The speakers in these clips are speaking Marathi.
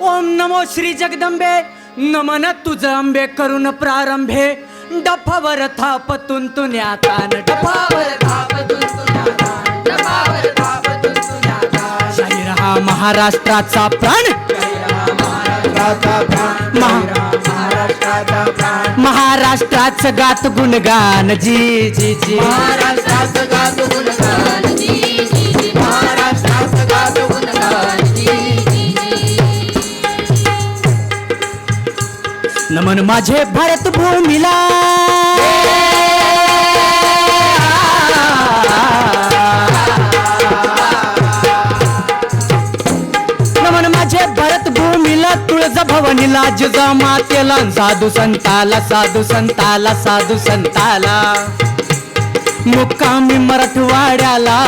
ओम नमो श्री जगदंबे. नमन तुझ अंबे करून प्रारंभे. डफावर थापतून तुन्या तान डफावर शाहीर हा महाराष्ट्राचा प्राण. महा- महाराष्ट्राचं गात गुणगान. जी जी जी. मन माझे भारत भूमीला. नमन माझे भरत भूमीला तुळजा भवानीला जिजा मातेला साधू संताला साधू संताला साधू संताला. मुक्कामी मराठवाड्याला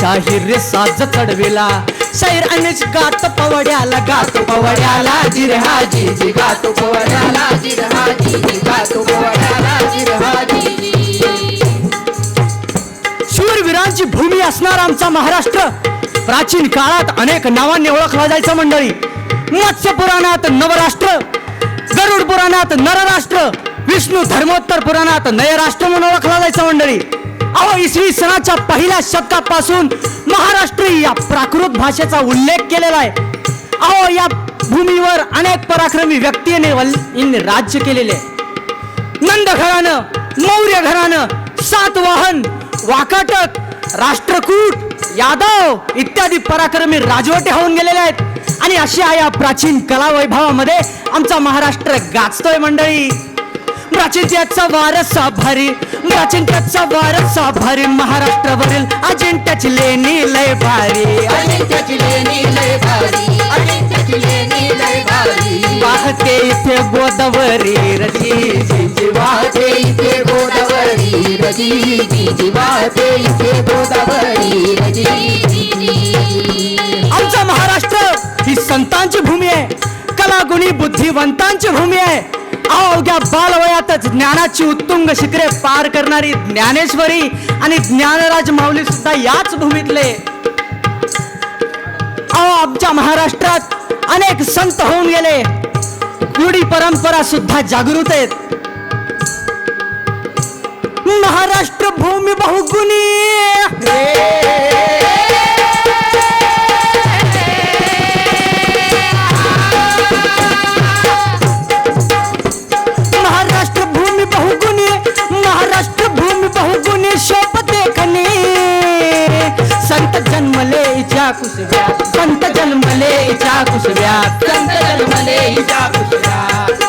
शाहिर साज चढविला. शाहीर अनेक गात पवड्याला गात पवड्याला जिरहा जी जी गात पवड्याला शूरवीरांची भूमी असणार आमचा महाराष्ट्र. प्राचीन काळात अनेक नावांनी ओळखला जायचं मंडळी. मत्स्य पुराणात नवराष्ट्र गरुड पुराणात नरराष्ट्र विष्णू धर्मोत्तर पुराणात नयराष्ट्र म्हणून ओळखला जायचं मंडळी. अहो इसवी सणाच्या पहिल्या शतकापासून महाराष्ट्र या प्राकृत भाषेचा उल्लेख केलेला आहे. अहो या भूमीवर अनेक पराक्रमी व्यक्तीने राज्य केलेले आहे. नंद घराणं मौर्य घराणं सातवाहन वाकाटक राष्ट्रकूट यादव इत्यादी पराक्रमी राजवटे होऊन गेलेले आहेत. आणि अशा या प्राचीन कला वैभवामध्ये आमचा महाराष्ट्र गाजतोय मंडळी. प्राचीन त्याचा वारसा भारी प्राचीन त्याचा वारसा भारी महाराष्ट्रावरील अजिंठ्याची लेणी लय भारी. वाहते इथे गोदावरी रची जी जी वाहते इथे गोदावरी रजी वाहते इथे गोदावरी रजी जी जी आमचा महाराष्ट्र ही संतांची भूमी आहे. कलागुणी बुद्धिवंतांची भूमी आहे. अवघ्या बालवयातच ज्ञानाची उत्तुंग शिखरे पार करणारी ज्ञानेश्वरी आणि ज्ञानराज माऊली सुद्धा याच भूमीतले. अहो आमच्या महाराष्ट्रात अनेक संत होऊन गेले. रूढी परंपरा सुद्धा जागृत आहेत. महाराष्ट्र भूमी बहुगुणी. संत जन्मले इच्छा कुसव्यात संत जन्मले इच्छा कुसव्यात संत जन्मले इच्छा पुष्यात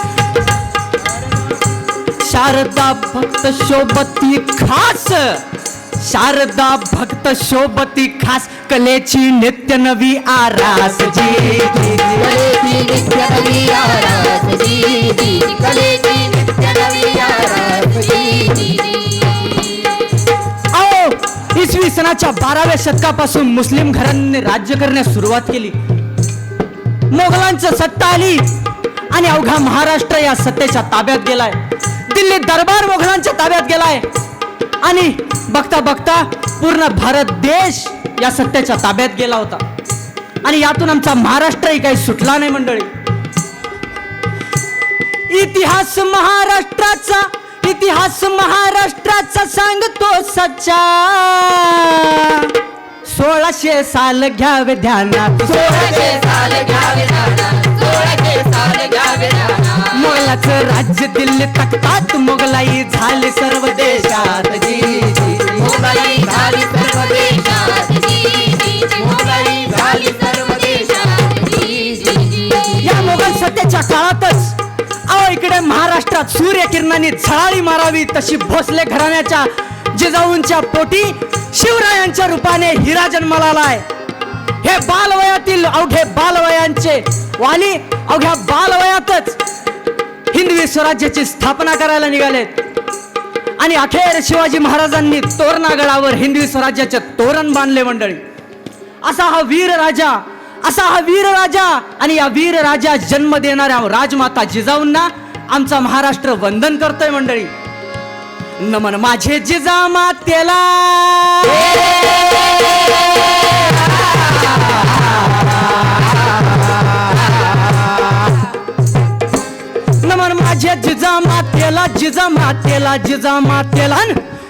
शारदा भक्त शोभती खास. शारदा भक्त शोभती खास. कलेची नित्य नवी आरास. जी कलेची नित्य नवी आरास. जी कलेची बाराव्या शतकापासून मुस्लिम घरांनी राज्य करण्यास सुरुवात केली. मोगलांचं सत्ता आली आणि अवघा महाराष्ट्र या सत्तेच्या ताब्यात गेलाय. दिल्ली दरबार मोगलांच्या ताब्यात गेलाय. आणि बघता बघता पूर्ण भारत देश या सत्तेच्या ताब्यात गेला होता. आणि यातून आमचा महाराष्ट्रही काही सुटला नाही मंडळी. इतिहास महाराष्ट्राचा इतिहास महाराष्ट्राचा सांगतो सच्चा. सोळाशे साल घ्यावे ध्यानात. सोळाशे साल घ्यावे सोळाशे साल घ्यावे नाना मोगलाचं राज्य दिल्ली तख्तात मोगलाई झाली सर्व देशात. जी सर्व महाराष्ट्रात सूर्यकिरणांनी झळाळी मारावी तशी भोसले घराण्याच्या जिजाऊंच्या पोटी शिवरायांच्या रूपाने हिरा जन्माला आलाय. हे बालवयातील अवघे बालवयांचे वाली अवघ्या बालवयातच हिंदवी स्वराज्याची स्थापना करायला निघालेत. आणि अखेर शिवाजी महाराजांनी तोरणागडावर हिंदवी स्वराज्याचे तोरण बांधले मंडळी. असा हा वीर राजा असा हा वीर राजा आणि या वीर राजा जन्म देणाऱ्या राजमाता जिजाऊंना आमचा महाराष्ट्र वंदन करतोय मंडळी. नमन माझे जिजा मातेला नमन माझे जिजा मातेला जिजा मातेला जिजा मातेला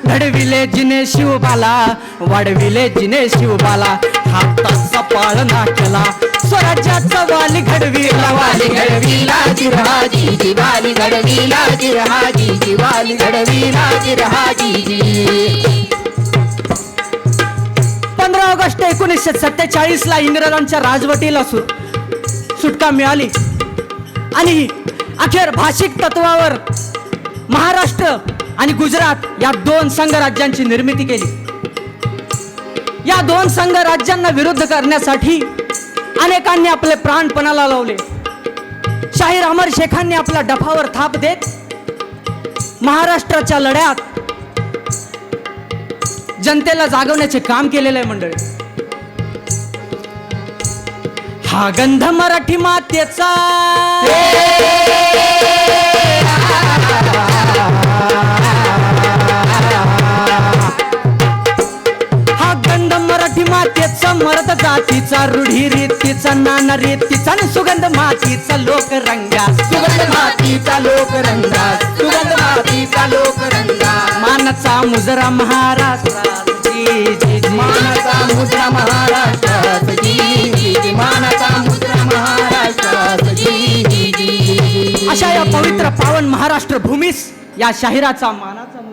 घडविले जिने शिवबाला वाढविले जिने शिवबाला. हाताचा पाळणा केला. स्वराज्याचा वाली घडविला. वाली घडवीला जिरहाजी दिवाली घडवीला जिरहाजी दिवाली घडवीला जिरहाजी पंधरा ऑगस्ट एकोणीसशे सत्तेचाळीस ला इंग्रजांच्या राजवटीला सु सुटका मिळाली. आणि अखेर भाषिक तत्वावर महाराष्ट्र आणि गुजरात या दोन संघ राज्यांची निर्मिती केली. या दोन संघ राज्यांना विरुद्ध करण्यासाठी अनेकांनी आपले प्राणपणाला लावले. शाहीर अमर शेखांनी आपला डफावर थाप देत महाराष्ट्राच्या लढ्यात जनतेला जागवण्याचे काम केलेलं आहे मंडळी. हा गंध मराठी मातेचा. मातेचा मरद जातीचा रूढी रीतीचा नाना रीतीचा आणि सुगंध मातीचा लोक रंगा सुगंध मातीचा लोक रंगा सुगंध मातीचा लोक रंगा मानाचा मुजरा महाराष्ट्रात जी जी जी. मानाचा मुद्रा महाराष्ट्रात जी जी जी. मानाचा जी जी अशा या पवित्र पावन महाराष्ट्र भूमीस या शाहिराचा मानाचा मुजरा